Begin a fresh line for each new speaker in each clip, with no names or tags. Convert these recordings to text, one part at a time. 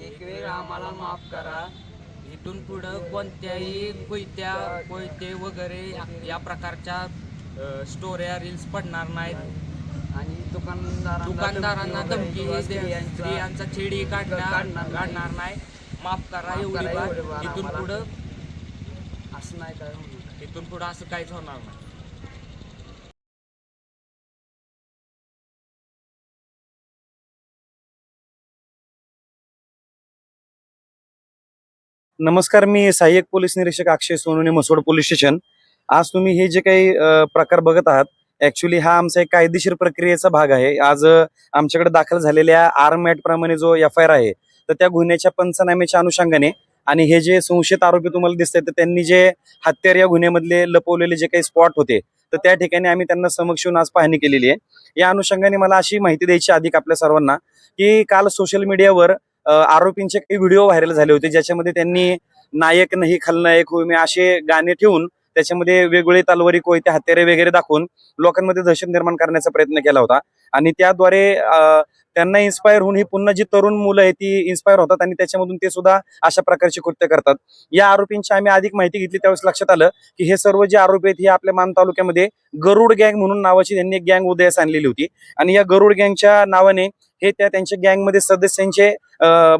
एक वेळ आम्हाला माफ करा इथून पुढं कोणत्याही कोयत्या कोयते वगैरे या- प्रकारच्या स्टोऱ्या रील्स पडणार नाहीत
आणि दुकानदारांना
दुकानदारांना
धमकी स्त्रियांचा-
छेडी काढणार
काढणार नाही.
माफ करा एवढी इथून. पुढं
असं नाही काय होणार.
इथून पुढं असं काहीच होणार नाही
नमस्कार मी सहाय्यक पोलीस निरीक्षक अक्षय सोनुने मसोड पोलीस स्टेशन. आज तुम्ही हे जे काही प्रकार बघत आहात ऍक्च्युली हा आमचा एक कायदेशीर प्रक्रियेचा भाग आहे. आज आमच्याकडे दाखल झालेल्या आर्म ऍक्ट प्रमाणे जो एफ आय आर आहे तर त्या गुन्ह्याच्या पंचनाम्याच्या अनुषंगाने आणि हे जे संशयित आरोपी तुम्हाला दिसत तर त्यांनी जे हत्यार या गुन्ह्यामधले लपवलेले जे काही स्पॉट होते तर त्या ठिकाणी आम्ही त्यांना समक्ष येऊन आज पाहणी केलेली आहे. या अनुषंगाने मला अशी माहिती द्यायची अधिक आपल्या सर्वांना की काल सोशल मीडियावर आरोपींचे काही व्हिडिओ व्हायरल झाले होते ज्याच्यामध्ये त्यांनी नायक नाही खलनायक होय मी असे गाणे ठेवून त्याच्यामध्ये वेगवेगळे तलवारी कोयते हत्यारे वगैरे दाखवून लोकांमध्ये दहशत निर्माण करण्याचा प्रयत्न केला होता. आणि त्याद्वारे त्यांना इन्स्पायर होऊन ही पुन्हा जी तरुण मुलं आहेत ती इन्स्पायर होतात आणि त्याच्यामधून ते सुद्धा अशा प्रकारची कृत्य करतात. या आरोपींची आम्ही अधिक माहिती घेतली त्यावेळेस लक्षात आलं की हे सर्व जे आरोपी आहेत हे आपल्या मान तालुक्यामध्ये गरुड गँग म्हणून नावाची त्यांनी एक गँग उदयास आणलेली होती. आणि या गरुड गँगच्या नावाने हे त्या त्यांच्या गँगमध्ये सदस्यांचे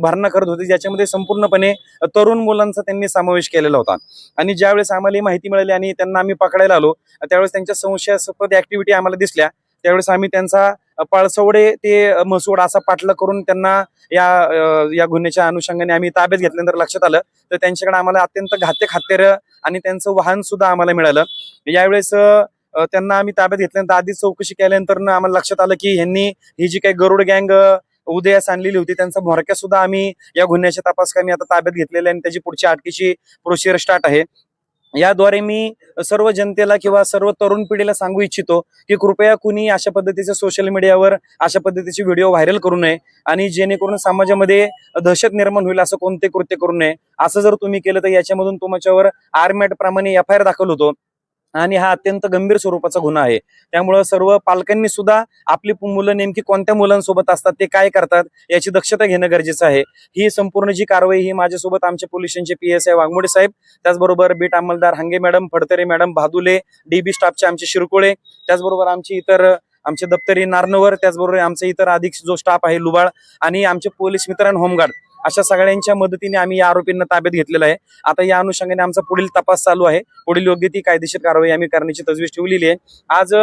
भरणा करत होते. ज्याच्यामध्ये संपूर्णपणे तरुण मुलांचा त्यांनी समावेश केलेला होता. आणि ज्यावेळेस आम्हाला ही माहिती मिळाली आणि त्यांना आम्ही पकडायला आलो त्यावेळेस त्यांच्या संशयास्पद ऍक्टिव्हिटी आम्हाला दिसल्या. त्यावेळेस आम्ही त्यांचा पळसवडे ते म्हसवड असा पाठला करून त्यांना या या गुन्ह्याच्या अनुषंगाने आम्ही ताब्यात घेतल्यानंतर लक्षात आलं. तर त्यांच्याकडे आम्हाला अत्यंत घातक हत्यारं आणि त्यांचं वाहन सुद्धा आम्हाला मिळालं. यावेळेस त्यांना आम्ही ताब्यात घेतल्यानंतर आधीच चौकशी केल्यानंतर आम्हाला लक्षात आलं की ह्यांनी ही जी काही गरुड गँग उदयास आणलेली होती त्यांचा म्होरक्या सुद्धा आम्ही या गुन्ह्याच्या तपास आम्ही आता ताब्यात घेतलेला आणि त्याची पुढची अटकेची प्रोसिजर स्टार्ट आहे. याद्वारे मी सर्व जनतेला किंवा सर्व तरुण पिढीला सांगू इच्छितो की कृपया कुणी अशा पद्धतीचे सोशल मीडियावर अशा पद्धतीचे व्हिडिओ व्हायरल करू नये आणि जेणेकरून समाजामध्ये दहशत निर्माण होईल असं कोणते कृत्य करू नये. असं जर तुम्ही केलं तर याच्यामधून तुमच्यावर आर्मॅट प्रमाणे एफ आय आर दाखल होतो. आणि हा अत्यंत गंभीर स्वरूपाचा गुन्हा आहे. त्यामुळं सर्व पालकांनी सुद्धा आपली मुलं नेमकी कोणत्या मुलांसोबत असतात ते काय करतात याची दक्षता घेणं गरजेचं आहे. ही संपूर्ण जी कारवाई ही माझ्यासोबत आमच्या पोलिसांचे पी एस आय वाघमोडे साहेब त्याचबरोबर beat अंमलदार Hange madam Phadtare madam Bhadule DB स्टाफचे आमचे शिरकुळे त्याचबरोबर आमची इतर आमचे दप्तरी नारनवर त्याचबरोबर आमचे इतर अधिक जो स्टाफ आहे लुबाळ आणि आमचे पोलीस मित्र आणि होमगार्ड. अशा सगळ्यांच्या मदतीने आम्ही या आरोपींना ताब्यात घेतलेला आहे. आता या अनुषंगाने आमचा पुढील तपास चालू आहे. पुढील योग्य ती कायदेशीर कारवाई आम्ही करण्याची तजवीज ठेवलेली आहे. आज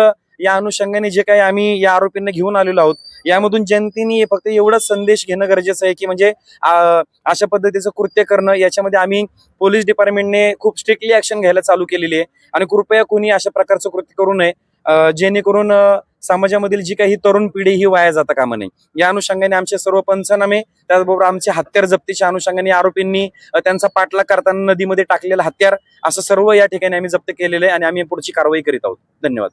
या अनुषंगाने जे काही आम्ही या आरोपींना घेऊन आलेलो आहोत यामधून जनतेने फक्त एवढाच संदेश घेणं गरजेचं आहे की म्हणजे अशा पद्धतीचं कृत्य करणं याच्यामध्ये आम्ही पोलीस डिपार्टमेंटने खूप स्ट्रिक्टली ऍक्शन घ्यायला चालू केलेली आहे. आणि कृपया कोणी अशा प्रकारचं कृत्य करू नये जेणेकरून समाजामधील जी काही तरुण पिढी ही वाया जाता कामा नये. या अनुषंगाने आमचे सर्व पंचनामे त्याचबरोबर आमचे हत्यार जप्तीच्या अनुषंगाने आरोपींनी त्यांचा पाठलाग करताना नदीमध्ये टाकलेलं हत्यार असं सर्व या ठिकाणी आम्ही जप्त केलेलं आहे आणि आम्ही पुढची कारवाई करीत आहोत. धन्यवाद.